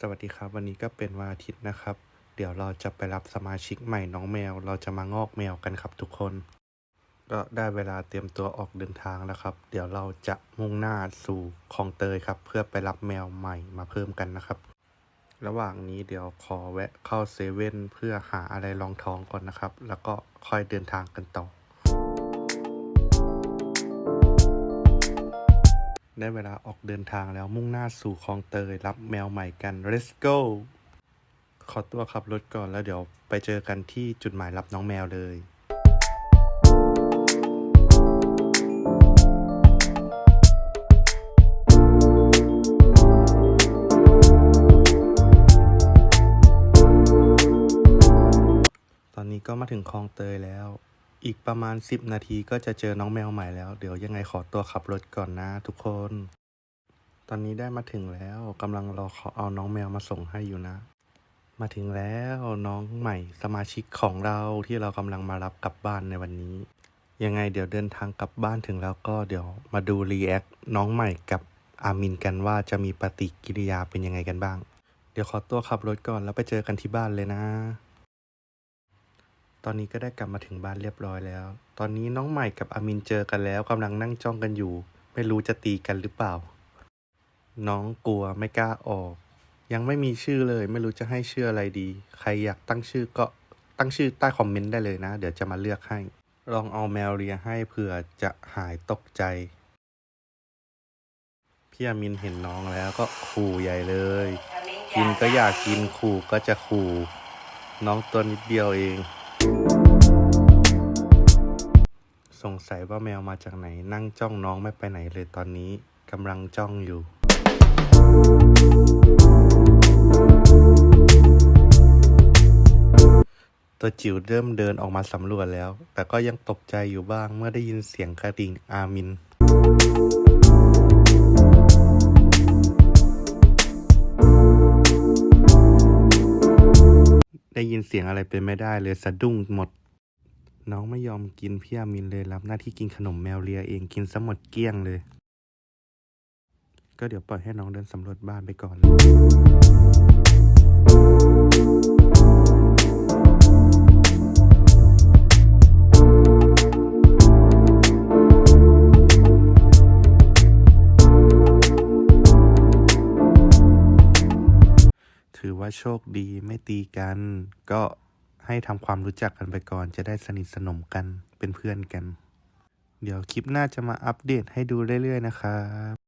สวัสดีครับ วันนี้ก็เป็นวันอาทิตย์นะครับ เดี๋ยวเราจะไปรับสมาชิกใหม่น้องแมว เราจะมางอกแมวกันครับทุกคน ก็ได้เวลาเตรียมตัวออกเดินทางแล้วครับ เดี๋ยวเราจะมุ่งหน้าสู่คลองเตยครับ เพื่อไปรับแมวใหม่มาเพิ่มกันนะครับ ระหว่างนี้เดี๋ยวขอแวะเข้าเซเว่นเพื่อหาอะไรรองท้องก่อนนะครับ แล้วก็ค่อยเดินทางกันต่อ ได้เวลาออกเดินทางแล้วมุ่งหน้าสู่คลองเตยรับแมวใหม่กัน let's go ขอตัวขับรถก่อนแล้วเดี๋ยวไปเจอกันที่จุดหมายรับน้องแมวเลยตอนนี้ก็มาถึงคลองเตยแล้ว อีกประมาณ 10 นาทีก็จะเจอน้องแมวใหม่แล้ว เดี๋ยวยังไงขอตัวขับรถก่อนนะทุกคน ตอนนี้ได้มาถึงแล้วกำลังรอเขาเอาน้องแมวมาส่งให้อยู่นะ มาถึงแล้วน้องใหม่สมาชิกของเราที่เรากำลังมารับกลับบ้านในวันนี้ ยังไงเดี๋ยวเดินทางกลับบ้านถึงแล้วก็เดี๋ยวมาดูรีแอคน้องใหม่กับอามินกันว่าจะมีปฏิกิริยาเป็นยังไงกันบ้าง เดี๋ยวขอตัวขับรถก่อนแล้วไปเจอกันที่บ้านเลยนะ ตอนนี้ก็ได้กลับมาถึงบ้านเรียบร้อยแล้ว ตอนนี้น้องใหม่กับอามินเจอกันแล้วกำลังนั่งจ้องกันอยู่ ไม่รู้จะตีกันหรือเปล่า น้องกลัวไม่กล้าออก ยังไม่มีชื่อเลย ไม่รู้จะให้ชื่ออะไรดี ใครอยากตั้งชื่อก็ตั้งชื่อใต้คอมเมนต์ได้เลยนะ เดี๋ยวจะมาเลือกให้ ลองเอาแมวเลียให้เผื่อจะหายตกใจ พี่อามินเห็นน้องแล้วก็ขู่ใหญ่เลย กินก็อยากกินขู่ก็จะขู่ น้องตัวนิดเดียวเอง สงสัยว่าแมวมาจากไหน นั่งจ้องน้องไม่ไปไหนเลยตอนนี้กำลังจ้องอยู่ ตัวจิ๋วเริ่มเดินออกมาสำรวจแล้ว แต่ก็ยังตกใจอยู่บ้างเมื่อได้ยินเสียงกระดิ่งอามินได้ยินเสียงอะไรเป็นไม่ได้เลยสะดุ้งหมด น้องไม่ยอมกินพี่อามินเลยรับหน้าที่กินขนมแมวเลียเองกินซะหมดเกลี้ยงเลย ก็เดี๋ยวปล่อยให้น้องเดินสำรวจบ้านไปก่อนถือว่าโชคดีไม่ตีกัน ก็ ให้ทำความรู้จักกันไปก่อนจะได้สนิทสนมกันเป็นเพื่อนกัน เดี๋ยวคลิปหน้าจะมาอัปเดตให้ดูเรื่อยๆนะครับ